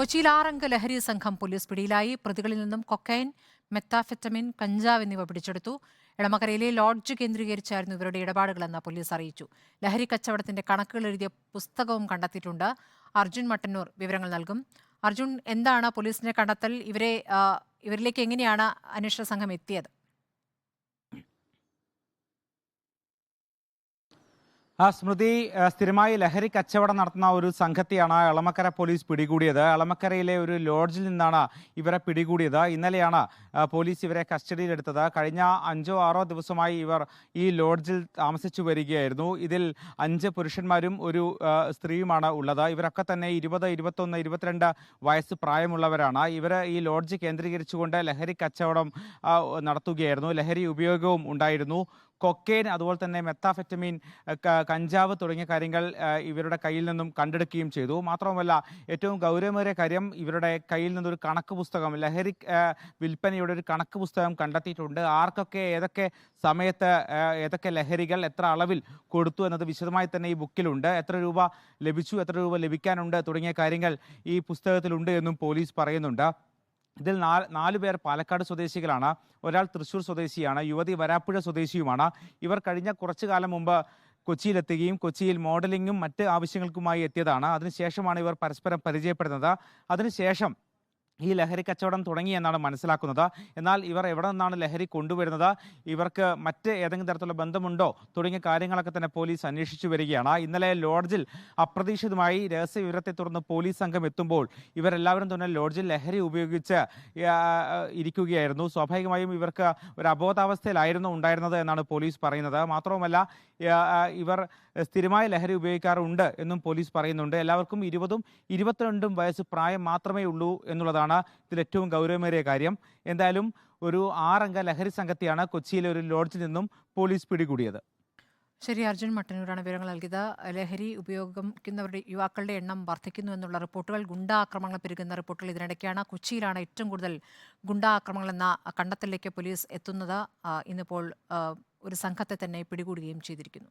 കൊച്ചിയിൽ ആറംഗ ലഹരി സംഘം പോലീസ് പിടിയിലായി. പ്രതികളിൽ നിന്നും കൊക്കൈൻ മെത്താഫെറ്റമിൻ കഞ്ചാവ് എന്നിവ പിടിച്ചെടുത്തു. എളമക്കരയിലെ ലോഡ്ജ് കേന്ദ്രീകരിച്ചായിരുന്നു ഇവരുടെ ഇടപാടുകളെന്ന് പോലീസ് അറിയിച്ചു. ലഹരി കച്ചവടത്തിന്റെ കണക്കുകൾ എഴുതിയ പുസ്തകവും കണ്ടെത്തിയിട്ടുണ്ട്. അർജുൻ മട്ടന്നൂർ വിവരങ്ങൾ നൽകും. അർജുൻ എന്താണ് പോലീസിന്റെ കണ്ടെത്തൽ? ഇവരെ ഇവരിലേക്ക് എങ്ങനെയാണ് അന്വേഷണ സംഘം എത്തിയത്? ആ സ്മൃതി സ്ഥിരമായി ലഹരി കച്ചവടം നടത്തുന്ന ഒരു സംഘത്തെയാണ് എളമക്കര പോലീസ് പിടികൂടിയത്. എളമക്കരയിലെ ഒരു ലോഡ്ജിൽ നിന്നാണ് ഇവരെ പിടികൂടിയത്. ഇന്നലെയാണ് പോലീസ് ഇവരെ കസ്റ്റഡിയിലെടുത്തത്. കഴിഞ്ഞ അഞ്ചോ ആറോ ദിവസമായി ഇവർ ഈ ലോഡ്ജിൽ താമസിച്ചു വരികയായിരുന്നു. ഇതിൽ അഞ്ച് പുരുഷന്മാരും ഒരു സ്ത്രീയുമാണ് ഉള്ളത്. ഇവരൊക്കെ തന്നെ ഇരുപത് ഇരുപത്തൊന്ന് ഇരുപത്തിരണ്ട് വയസ്സ് പ്രായമുള്ളവരാണ്. ഇവർ ഈ ലോഡ്ജ് കേന്ദ്രീകരിച്ചുകൊണ്ട് ലഹരി കച്ചവടം നടത്തുകയായിരുന്നു. ലഹരി ഉപയോഗവും ഉണ്ടായിരുന്നു. കൊക്കെയിൻ അതുപോലെ തന്നെ മെത്താഫെറ്റമീൻ കഞ്ചാവ് തുടങ്ങിയ കാര്യങ്ങൾ ഇവരുടെ കയ്യിൽ നിന്നും കണ്ടെടുക്കുകയും ചെയ്തു. മാത്രവുമല്ല ഏറ്റവും ഗൗരവമേറിയ കാര്യം ഇവരുടെ കയ്യിൽ നിന്നൊരു കണക്ക് പുസ്തകം ലഹരി വിൽപ്പനയുടെ ഒരു കണക്ക് പുസ്തകം കണ്ടെത്തിയിട്ടുണ്ട്. ആർക്കൊക്കെ ഏതൊക്കെ സമയത്ത് ഏതൊക്കെ ലഹരികൾ എത്ര അളവിൽ കൊടുത്തു എന്നത് വിശദമായി തന്നെ ഈ ബുക്കിലുണ്ട്. എത്ര രൂപ ലഭിച്ചു എത്ര രൂപ ലഭിക്കാനുണ്ട് തുടങ്ങിയ കാര്യങ്ങൾ ഈ പുസ്തകത്തിലുണ്ട് എന്നും പോലീസ് പറയുന്നുണ്ട്. ഇതിൽ നാല് നാല് പേർ പാലക്കാട് സ്വദേശികളാണ്. ഒരാൾ തൃശൂർ സ്വദേശിയാണ്. യുവതി വരാപ്പുഴ സ്വദേശിയുമാണ്. ഇവർ കഴിഞ്ഞ കുറച്ചു കാലം മുമ്പ് കൊച്ചിയിലെത്തുകയും കൊച്ചിയിൽ മോഡലിംഗും മറ്റ് ആവശ്യങ്ങൾക്കുമായി എത്തിയതാണ്. അതിനുശേഷമാണ് ഇവർ പരസ്പരം പരിചയപ്പെടുന്നത്. അതിനുശേഷം ഈ ലഹരി കച്ചവടം തുടങ്ങി എന്നാണ് മനസ്സിലാക്കുന്നത്. എന്നാൽ ഇവർ എവിടെ നിന്നാണ് ലഹരി കൊണ്ടുവരുന്നത്? ഇവർക്ക് മറ്റ് ഏതെങ്കിലും തരത്തിലുള്ള ബന്ധമുണ്ടോ? തുടങ്ങിയ കാര്യങ്ങളൊക്കെ തന്നെ പോലീസ് അന്വേഷിച്ചു വരികയാണ്. ഇന്നലെ ലോഡ്ജിൽ അപ്രതീക്ഷിതമായി രഹസ്യ വിവരത്തെ തുടർന്ന് പോലീസ് സംഘം എത്തുമ്പോൾ ഇവരെല്ലാവരും തന്നെ ലോഡ്ജിൽ ലഹരി ഉപയോഗിച്ച് ഇരിക്കുകയായിരുന്നു. സ്വാഭാവികമായും ഇവർക്ക് ഒരു അബോധാവസ്ഥയിലായിരുന്നു ഉണ്ടായിരുന്നത് എന്നാണ് പോലീസ് പറയുന്നത്. മാത്രവുമല്ല ഇവർ സ്ഥിരമായി ലഹരി ഉപയോഗിക്കാറുണ്ട് എന്നും പോലീസ് പറയുന്നുണ്ട്. എല്ലാവർക്കും ഇരുപതും ഇരുപത്തിരണ്ടും വയസ്സ് പ്രായം മാത്രമേ ഉള്ളൂ എന്നുള്ളതാണ് ഇതിൽ ഏറ്റവും ഗൗരവമേറിയ കാര്യം. എന്തായാലും ഒരു ആറംഗ ലഹരി സംഘത്തെയാണ് കൊച്ചിയിലെ ഒരു ലോഡ്ജിൽ നിന്നും പോലീസ് പിടികൂടിയത്. ശരി അർജുൻ മട്ടന്നൂരാണ് വിവരങ്ങൾ നൽകിയത്. ലഹരി ഉപയോഗിക്കുന്നവരുടെ യുവാക്കളുടെ എണ്ണം വർദ്ധിക്കുന്നു എന്നുള്ള റിപ്പോർട്ടുകൾ ഗുണ്ടാ ആക്രമണങ്ങൾ പെരുകുന്ന റിപ്പോർട്ടുകൾ ഇതിനിടയ്ക്കാണ് കൊച്ചിയിലാണ് ഏറ്റവും കൂടുതൽ ഗുണ്ടാ ആക്രമണങ്ങൾ എന്ന കണ്ടെത്തലിലേക്ക് പോലീസ് എത്തുന്നത്. ഇന്നിപ്പോൾ ഒരു സംഘത്തെ തന്നെ പിടികൂടുകയും ചെയ്തിരിക്കുന്നു.